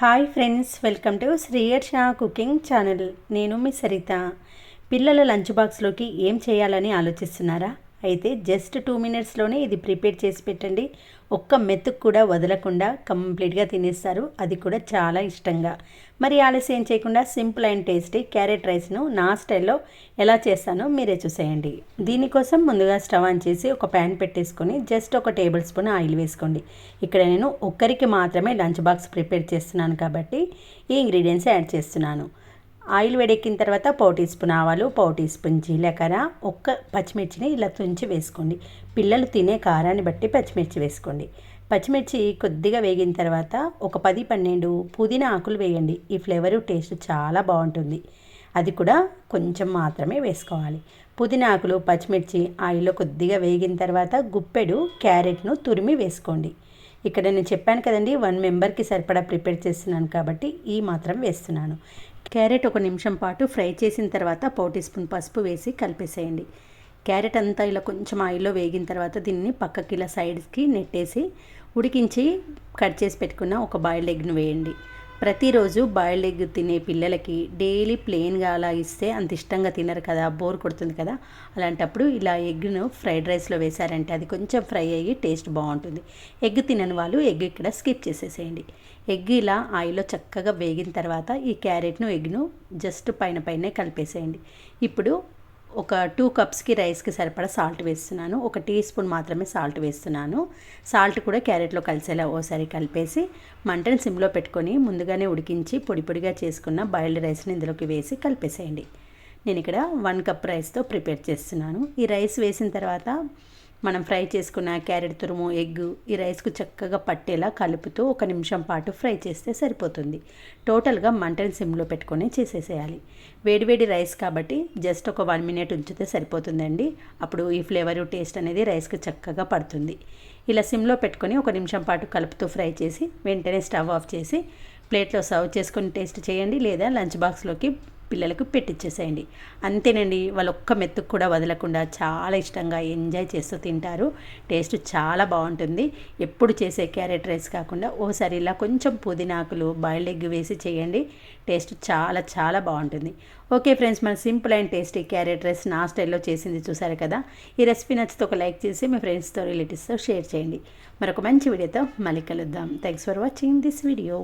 Hi friends welcome to Sriyarsha cooking channel. నేను మీ సరిత. పిల్లల లంచ్ బాక్స్లోకి ఏం చేయాలని ఆలోచిస్తున్నారా? అయితే జస్ట్ టూ మినిట్స్లోనే ఇది ప్రిపేర్ చేసి పెట్టండి. ఒక్క మెతుకు కూడా వదలకుండా కంప్లీట్గా తినేస్తారు. అది కూడా చాలా ఇష్టంగా. మరి ఆలస్యం చేయకుండా సింపుల్ అండ్ టేస్టీ క్యారెట్ రైస్ను నా స్టైల్లో ఎలా చేస్తానో మీరే చూసేయండి. దీనికోసం ముందుగా స్టవ్ ఆన్ చేసి ఒక ప్యాన్ పెట్టేసుకొని జస్ట్ ఒక టేబుల్ స్పూన్ ఆయిల్ వేసుకోండి. ఇక్కడ నేను ఒక్కరికి మాత్రమే లంచ్ బాక్స్ ప్రిపేర్ చేస్తున్నాను కాబట్టి ఈ ఇంగ్రీడియంట్స్ యాడ్ చేస్తున్నాను. ఆయిల్ వేడెక్కిన తర్వాత పావు టీ స్పూన్ ఆవాలు పావు టీ స్పూన్ జీలకర్ర ఒక్క పచ్చిమిర్చిని ఇలా తుంచి వేసుకోండి. పిల్లలు తినే కారాన్ని బట్టి పచ్చిమిర్చి వేసుకోండి. పచ్చిమిర్చి కొద్దిగా వేగిన తర్వాత ఒక పది పన్నెండు పుదీనా ఆకులు వేయండి. ఈ ఫ్లేవర్ టేస్ట్ చాలా బాగుంటుంది. అది కూడా కొంచెం మాత్రమే వేసుకోవాలి. పుదీనా ఆకులు పచ్చిమిర్చి ఆయిల్లో కొద్దిగా వేగిన తర్వాత గుప్పెడు క్యారెట్ను తురిమి వేసుకోండి. ఇక్కడ నేను చెప్పాను కదండి వన్ మెంబర్కి సరిపడా ప్రిపేర్ చేస్తున్నాను కాబట్టి ఈ మాత్రం వేస్తున్నాను. క్యారెట్ ఒక నిమిషం పాటు ఫ్రై చేసిన తర్వాత పావు టీ స్పూన్ పసుపు వేసి కలిపేసేయండి. క్యారెట్ అంతా ఇలా కొంచెం ఆయిల్లో వేగిన తర్వాత దీన్ని పక్కకి ఇలా సైడ్స్కి నెట్టేసి ఉడికించి కట్ చేసి పెట్టుకున్న ఒక బాయిల్డ్ ఎగ్ను వేయండి. ప్రతిరోజు బాయిల్డ్ ఎగ్ తినే పిల్లలకి డైలీ ప్లెయిన్గా అలా ఇస్తే అంత ఇష్టంగా తినరు కదా బోర్ కొడుతుంది కదా. అలాంటప్పుడు ఇలా ఎగ్ను ఫ్రైడ్ రైస్లో వేశారంటే అది కొంచెం ఫ్రై అయ్యి టేస్ట్ బాగుంటుంది. ఎగ్ తినని వాళ్ళు ఎగ్ ఇక్కడ స్కిప్ చేసేసేయండి. ఎగ్ ఇలా ఆయిల్లో చక్కగా వేగిన తర్వాత ఈ క్యారెట్ను ఎగ్ను జస్ట్ పైన పైనే కలిపేసేయండి. ఇప్పుడు ఒక టూ కప్స్కి రైస్కి సరిపడా సాల్ట్ వేస్తున్నాను. ఒక టీ స్పూన్ మాత్రమే సాల్ట్ వేస్తున్నాను. సాల్ట్ కూడా క్యారెట్లో కలిసేలా ఓసారి కలిపేసి మంటని సిమ్లో పెట్టుకొని ముందుగానే ఉడికించి పొడి పొడిగా చేసుకున్న బాయిల్డ్ రైస్ని ఇందులోకి వేసి కలిపేసేయండి. నేను ఇక్కడ వన్ కప్ రైస్తో ప్రిపేర్ చేస్తున్నాను. ఈ రైస్ వేసిన తర్వాత మనం ఫ్రై చేసుకున్న క్యారెట్ తురుము ఎగ్ ఈ రైస్కు చక్కగా పట్టేలా కలుపుతూ ఒక నిమిషం పాటు ఫ్రై చేస్తే సరిపోతుంది. టోటల్గా మంటని సిమ్లో పెట్టుకొని చేసేసేయాలి. వేడివేడి రైస్ కాబట్టి జస్ట్ ఒక వన్ మినిట్ ఉంచితే సరిపోతుందండి. అప్పుడు ఈ ఫ్లేవర్ టేస్ట్ అనేది రైస్కి చక్కగా పడుతుంది. ఇలా సిమ్లో పెట్టుకొని ఒక నిమిషం పాటు కలుపుతూ ఫ్రై చేసి వెంటనే స్టవ్ ఆఫ్ చేసి ప్లేట్లో సర్వ్ చేసుకొని టేస్ట్ చేయండి లేదా లంచ్ బాక్స్లోకి పిల్లలకు పెట్టించేసేయండి అంతేనండి వాళ్ళు ఒక్క మెత్తుకు కూడా వదలకుండా చాలా ఇష్టంగా ఎంజాయ్ చేస్తూ తింటారు. టేస్ట్ చాలా బాగుంటుంది. ఎప్పుడు చేసే క్యారెట్ రైస్ కాకుండా ఓసారి ఇలా కొంచెం పుదీనాకులు బాయిల్డ్ ఎగ్ వేసి చేయండి. టేస్ట్ చాలా చాలా బాగుంటుంది. ఓకే ఫ్రెండ్స్ మన simple and tasty carrot rice నా స్టైల్లో చేసింది చూసారు కదా? ఈ రెసిపీ నచ్చితే ఒక లైక్ చేసి మీ ఫ్రెండ్స్తో రిలేటివ్స్తో షేర్ చేయండి. మరొక మంచి వీడియోతో మళ్ళీ కలుద్దాం. Thanks for watching this video.